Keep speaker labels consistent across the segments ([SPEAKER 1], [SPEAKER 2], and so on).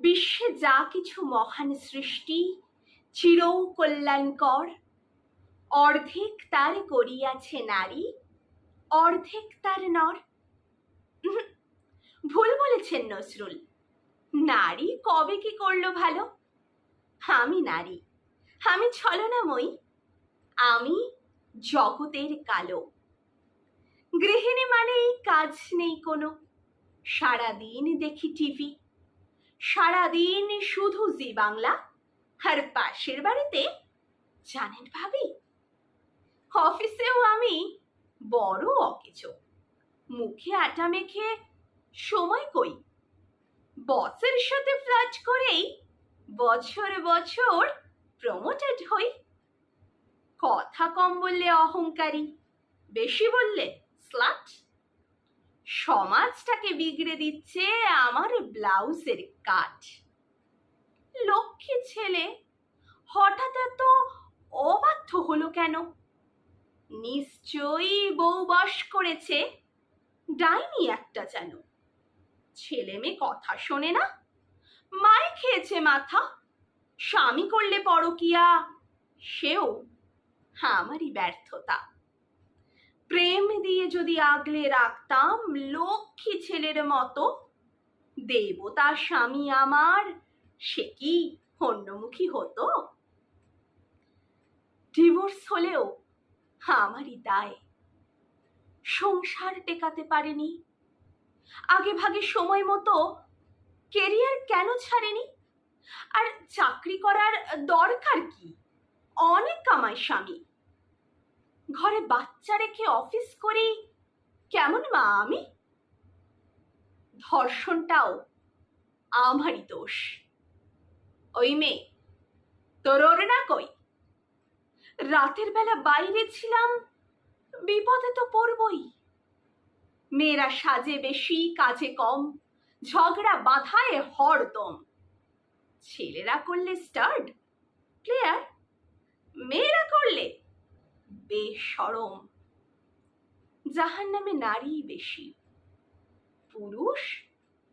[SPEAKER 1] বিশ্বে যা কিছু মহান সৃষ্টি চির কল্যাণকর অর্ধেক তার করিয়াছে নারী, অর্ধেক তার নর। ভুল বলেছেন নসরুল। নারী কবে কি করল ভালো? আমি নারী, আমি ছলনাময়ী, আমি জগতের কালো। গৃহিণী মানেই কাজ নেই কোনো। সারাদিন দেখি টিভি সারাদিন শুধু জি বাংলা? আর পাশের বাড়িতে? জানেন ভাবি? অফিসেও আমি বড় অকেচো মুখে আটা মেখে সময় কই? বসের সাথে ফ্লার্ট করেই বছর বছর প্রমোটেড হই। কথা কম বললে অহংকারী, বেশি বললে স্লাট সমাজটাকে বিগড়ে দিচ্ছে আমার ব্লাউজের কাট লক্ষ্মী ছেলে হঠাৎ এত অবাধ্য হলো কেন? নিশ্চয়ই বউ বাস করেছে, ডাইনি একটা যেন। ছেলে মেয়ে কথা শোনে না মায় খেয়েছে মাথা, স্বামী করলে পরকিয়া, সেও আমারই ব্যর্থতা। প্রেম দিয়ে যদি আগলে রাখতাম লক্ষ্মী ছেলের মতো দেবতা স্বামী আমার, সে কি অন্যমুখী হতো? ডিভোর্স হলেও আমারই দায়। সংসার টেকাতে পারেনি। আগে ভাগে সময় মতো কেরিয়ার কেন ছাড়েনি? আর চাকরি করার দরকার কি? অনেক কামাই স্বামী। ঘরে বাচ্চা রেখে অফিস করি? কেমন মা আমি? ধর্ষণটাও আমারই দোষ। ওই মেয়ে, তোর ওর না কই? রাতের বেলা বাইরে ছিলাম, বিপদে তো পড়বই। মেয়েরা সাজে বেশি, কাজে কম, ঝগড়া বাধায় হরদম। ছেলেরা করলে স্টার্ট, প্লেয়ার বেসরম যাহার নামে নারী বেশি। পুরুষ,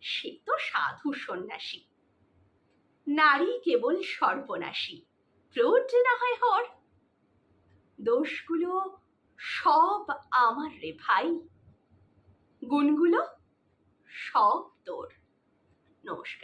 [SPEAKER 1] সে তো সাধু সন্ন্যাসী। নারী কেবল সর্বনাশী প্রোট না হয় হর। দোষগুলো সব আমার রে ভাই। গুণগুলো সব তোর। নমস্কার।